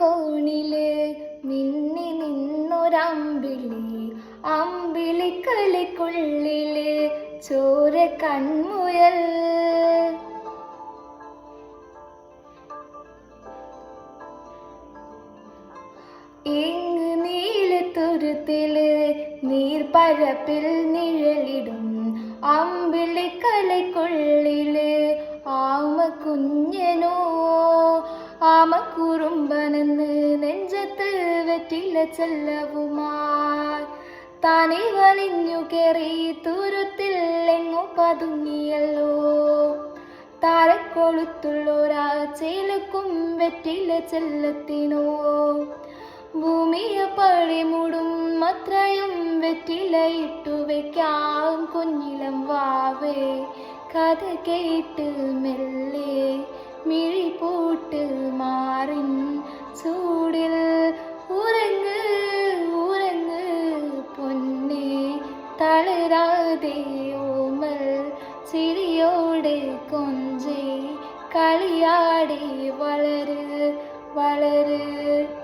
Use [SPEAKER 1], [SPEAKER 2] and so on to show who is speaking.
[SPEAKER 1] കോണിൽ മിന്നി നിന്നൊരമ്പിളി. അമ്പിളിക്കളിക്കുള്ളിൽ ചോര കൺമുയൽ. ഇങ്ങ് നീലത്തുരുത്തിൽ നീർപ്പഴപ്പിൽ നിഴലിടും. ആമ കുറുമ്പനെന്ന് നെഞ്ചത്ത് വെറ്റില ചെല്ലവുമാർ. തനി വലിഞ്ഞു കയറി തുരുത്തിൽ എങ്ങു പതുങ്ങിയല്ലോ. താരക്കൊളുത്തുള്ളൊരാ ചേലക്കും വെറ്റില ചെല്ലത്തിനോ. ഭൂമിയെ പഴിമൂടും അത്രയും വെറ്റിലയിട്ടു വെക്കാം കുഞ്ഞിലം വാവേ. കഥ കേട്ട് മെല്ലെ മിഴി പോട്ട് മാറിൻ. ചൂടിൽ ഉറങ്ങ് ഉറങ്ങ് പൊന്നെ. തളരാതെ ഓമൽ ചിരിയോടെ കൊഞ്ചേ. കളിയാടി വളര് വളര്.